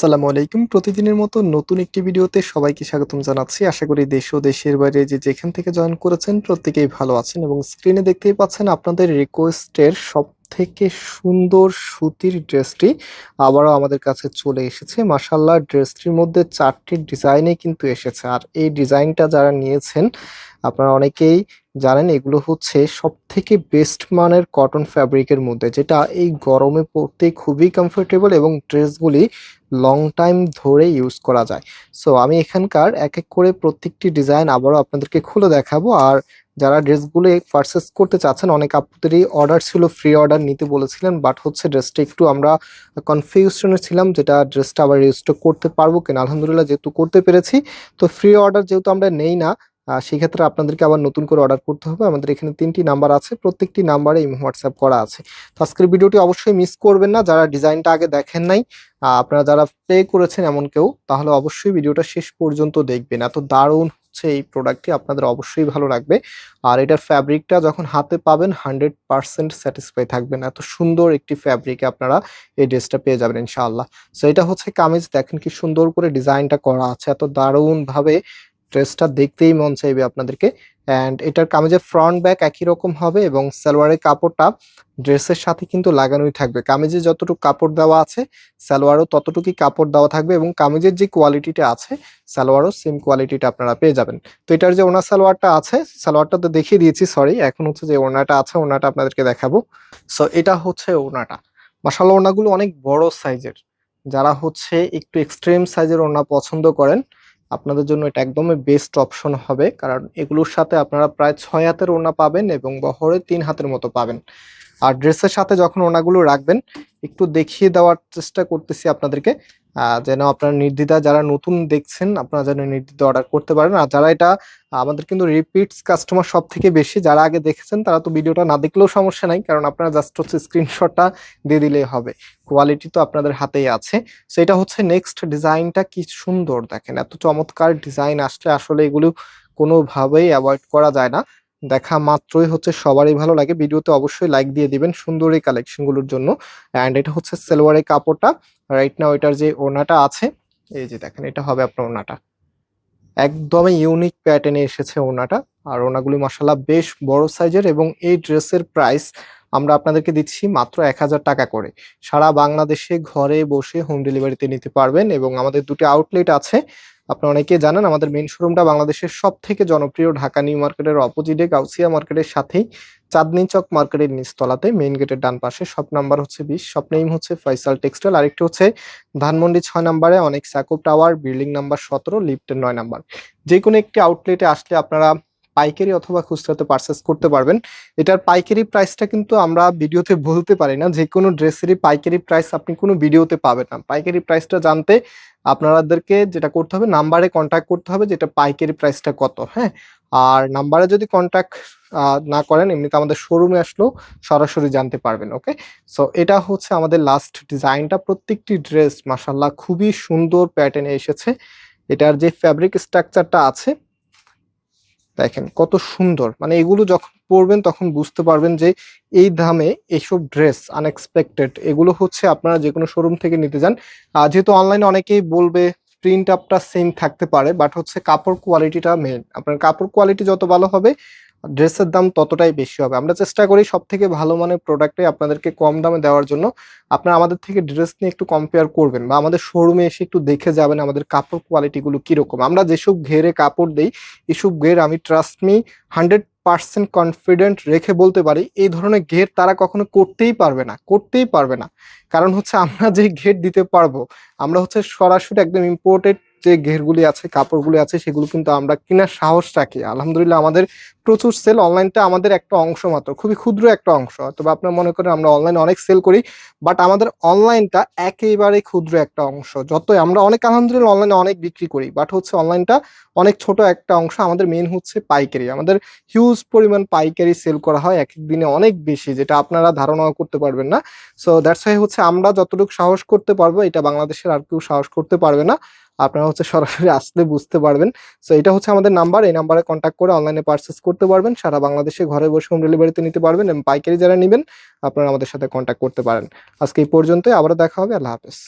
আসসালামু আলাইকুম। প্রতিদিনের মতো নতুন একটি ভিডিওতে সবাইকে স্বাগতম জানাচ্ছি। আশা করি দেশ ও দেশের বাইরে যে যেখান থেকে জয়েন করেছেন প্রত্যেকেই ভালো আছেন এবং স্ক্রিনে দেখতেই পাচ্ছেন আপনাদের রিকোয়েস্টের সব থেকে সুন্দর সুতির ড্রেসটি আবারও আমাদের কাছে চলে এসেছে। মাসাল্লাহ ড্রেসটির মধ্যে চারটি ডিজাইনে কিন্তু এসেছে। আর এই ডিজাইনটা যারা নিয়েছেন আপনারা অনেকেই জানেন এগুলো হচ্ছে সব থেকে বেস্ট মানের কটন ফ্যাব্রিকের মধ্যে, যেটা এই গরমে পরতে খুবই কমফোর্টেবল এবং ড্রেসগুলি লং টাইম ধরে ইউজ করা যায়। সো আমি এখানকার এক এক করে প্রত্যেকটি ডিজাইন আবারও আপনাদেরকে খুলে দেখাবো। আর যারা ড্রেসগুলো পারচেস করতে চাচ্ছেন, অনেক আপুদেরই অর্ডার ছিল ফ্রি অর্ডার নিতে বলেছিলেন বাট হচ্ছে ড্রেসটা একটু আমরা কনফিউশনে ছিলাম, যেটা ড্রেসটা আবার রেজিস্টার করতে পারব কিনা। আলহামদুলিল্লাহ যেহেতু করতে পেরেছি, তো ফ্রি অর্ডার যেহেতু আমরা নেই না সেই আপনাদেরকে আবার নতুন করে অর্ডার করতে হবে। আমাদের এখানে তিনটি নাম্বার আছে, প্রত্যেকটি নাম্বারে এই হোয়াটসঅ্যাপ করা আছে। তো আজকের ভিডিওটি অবশ্যই মিস করবেন না। যারা ডিজাইনটা আগে দেখেন নাই আপনারা যারা প্লে করেছেন এমন কেউ, তাহলে অবশ্যই ভিডিওটা শেষ পর্যন্ত দেখবেন। এত দারুণ হচ্ছে এই প্রোডাক্টটি আপনাদের অবশ্যই ভালো লাগবে। আর এটার ফ্যাব্রিকটা যখন হাতে পাবেন হান্ড্রেড পার্সেন্ট স্যাটিসফাই থাকবেন। এত সুন্দর একটি ফ্যাব্রিকে আপনারা এই ড্রেসটা পেয়ে যাবেন, ইনশাআল্লাহ। সো এটা হচ্ছে কামিজ। দেখেন কি সুন্দর করে ডিজাইনটা করা আছে। এত দারুণ ভাবে ড্রেসটা দেখতেই মন চাইবে আপনাদেরকে। অ্যান্ড এটার কামিজের ফ্রন্ট ব্যাক একই রকম হবে এবং সালোয়ারের কাপড়টা ড্রেসের সাথে কিন্তু লাগানোই থাকবে। কামিজে যতটুকু কাপড় দেওয়া আছে, সালোয়ারও ততটুকুই কাপড় দেওয়া থাকবে এবং কামিজের যে কোয়ালিটিটা আছে, সালোয়ারও সেম কোয়ালিটিটা আপনারা পেয়ে যাবেন। তো এটার যে ওনার সালোয়ারটা আছে, সালোয়ারটা তো দেখিয়ে দিয়েছি সরি এখন হচ্ছে যে ওনাটা আছে, ওনাটা আপনাদেরকে দেখাবো। সো এটা হচ্ছে ওনাটা। মাসাল্লাহ ওনাগুলো অনেক বড় সাইজের যারা হচ্ছে একটু এক্সট্রিম সাইজের ওনা পছন্দ করেন আপনাদের জন্য এটা একদমই বেস্ট অপশন হবে। কারণ এগুলোর সাথে আপনারা প্রায় ছয় হাতের ওনা পাবেন এবং বহরে তিন হাতের মতো পাবেন। আর ড্রেসের সাথে যখন ওনাগুলো রাখবেন একটু দেখিয়ে দেওয়ার চেষ্টা করতেছি আপনাদেরকে। যেন আপনারা নির্দ্বিধা যারা নতুন দেখছেন, আপনারা যেন নির্দ্বিধা অর্ডার করতে পারেন। আর যারা এটা আমাদের কিন্তু রিপিটস কাস্টমার সব থেকে বেশি, যারা আগে দেখেছেন, তারা তো ভিডিওটা না দেখলেও সমস্যা নাই, কারণ আপনারা জাস্ট হচ্ছে স্ক্রিনশটটা দিয়ে দিলেই হবে। কোয়ালিটি তো আপনাদের হাতেই আছে। সো এটা হচ্ছে নেক্সট ডিজাইনটা কি সুন্দর দেখেন। এত চমৎকার ডিজাইন আসলে আসলে এগুলো কোনোভাবেই অ্যাভয়েড করা যায় না। দেখা মাত্রই হচ্ছে সবারই ভালো লাগে। ভিডিওতে অবশ্যই লাইক দিয়ে দিবেন সুন্দর এই কালেকশনগুলোর জন্য। অ্যান্ড এটা হচ্ছে সেলোয়ারের কাপড়টা। রাইট নাও এটার যে ওড়নাটা আছে, এই যে দেখেন, এটা হবে আপনার ওড়নাটা। একদমই ইউনিক প্যাটার্নে এসেছে ওড়নাটা। আর ওড়নাগুলি মাসাল্লাহ বেশ বড় সাইজের এবং এই ড্রেসের প্রাইস আমরা আপনাদেরকে দিচ্ছি মাত্র এক হাজার টাকা করে। সারা বাংলাদেশে ঘরে বসে হোম ডেলিভারিতে নিতে পারবেন এবং আমাদের দুটি আউটলেট আছে। আপনারা অনেকে জানেন, আমাদের মেন শোরুমটা বাংলাদেশের সব থেকে জনপ্রিয় ঢাকা নিউ মার্কেটের অপোজিটে গাউসিয়া মার্কেটের সাথেই চাঁদনি চক মার্কেটের নিচতলাতে মেইন গেটের ডান পাশে সব নাম্বার হচ্ছে বিশ শপ নেম হচ্ছে ফয়সাল টেক্সটাইল আরেকটি হচ্ছে ধানমন্ডি ছয় নাম্বারে অনেক স্যাকো টাওয়ার বিল্ডিং নাম্বার সতেরো লিফটের নয় নাম্বার যে কোনো একটি আউটলেটে আসলে আপনারা পাইকারি অথবা খুচরাতে পারচেস করতে পারবেন। এটার পাইকারি প্রাইসটা কিন্তু আমরা ভিডিওতে বলতে পারি না। যে কোনো ড্রেসেরই পাইকারি প্রাইস আপনি কোনো ভিডিওতে পাবেন না। পাইকারি প্রাইসটা জানতে আপনাদেরকে যেটা করতে হবে নাম্বারে কন্ট্যাক্ট করতে হবে যেটা পাইকারি প্রাইসটা কত হ্যাঁ? আর নাম্বারে যদি কন্ট্যাক্ট না করেন, এমনিতে আমাদের শোরুমে আসলেও সরাসরি জানতে পারবেন ওকে সো এটা হচ্ছে আমাদের লাস্ট ডিজাইনটা প্রত্যেকটি ড্রেস মাসাল্লাহ খুবই সুন্দর প্যাটার্নে এসেছে। এটার যে ফ্যাব্রিক স্ট্রাকচারটা আছে দেখেন কত সুন্দর। মানে এগুলো যখন পরবেন তখন বুঝতে পারবেন যে এই দামে এইসব ড্রেস আনএক্সপেক্টেড এগুলো হচ্ছে আপনারা যে কোনো শোরুম থেকে নিতে যান। যেহেতু অনলাইনে অনেকেই বলবে প্রিন্ট আপটা সেম থাকতে পারে বাট হচ্ছে কাপড় কোয়ালিটিটা মেন আপনার কাপড় কোয়ালিটি যত ভালো হবে ড্রেসের দাম ততটাই বেশি হবে। আমরা চেষ্টা করি সব থেকে ভালো মানের প্রোডাক্টে আপনাদেরকে কম দামে দেওয়ার জন্য। আপনারা আমাদের থেকে ড্রেস নিয়ে একটু কম্পেয়ার করবেন বা আমাদের শোরুমে এসে একটু দেখে যাবেন আমাদের কাপড় কোয়ালিটিগুলো কীরকম। আমরা যেসব ঘেরে কাপড় দিই, এসব ঘের আমি trust me hundred percent confident রেখে বলতে পারি, এই ধরনের ঘের তারা কখনো করতেই পারবে না, করতেই পারবে না। কারণ হচ্ছে আমরা যে ঘের দিতে পারব, আমরা হচ্ছে সরাসরি একদম ইম্পোর্টেড যে ঘেরগুলি আছে, কাপড়গুলি আছে, সেগুলো কিন্তু আমরা কেনার সাহস রাখি আলহামদুলিল্লাহ আমাদের প্রচুর সেল অনলাইনটা আমাদের একটা অংশ মাত্র, খুবই ক্ষুদ্র একটা অংশ। তবে আপনার মনে করেন আমরা অনলাইনে অনেক সেল করি বাট আমাদের অনলাইনটা একেবারে ক্ষুদ্র একটা অংশ। যতই আমরা অনেক, আলহামদুলিল্লাহ অনলাইনে অনেক বিক্রি করি বাট হচ্ছে অনলাইনটা অনেক ছোট একটা অংশ আমাদের মেন হচ্ছে পাইকারি। আমাদের হিউজ পরিমাণ পাইকারি সেল করা হয় এক এক দিনে অনেক বেশি, যেটা আপনারা ধারণাও করতে পারবেন না। সো দ্যাটস হচ্ছে আমরা যতটুকু সাহস করতে পারব, এটা বাংলাদেশের আর কেউ সাহস করতে পারবে না। আপনারা হচ্ছে সরাসরি আসলে বুঝতে পারবেন। সো এটা হচ্ছে আমাদের নাম্বার এই নাম্বারে কন্ট্যাক্ট করে অনলাইনে পারচেস করতে পারবেন। সারা বাংলাদেশে ঘরে বসে হোম ডেলিভারিতে নিতে পারবেন এবং পাইকারি যারা নেবেন, আপনারা আমাদের সাথে কন্ট্যাক্ট করতে পারেন। আজকে এই পর্যন্তই, আবারও দেখা হবে, আল্লাহ হাফেজ।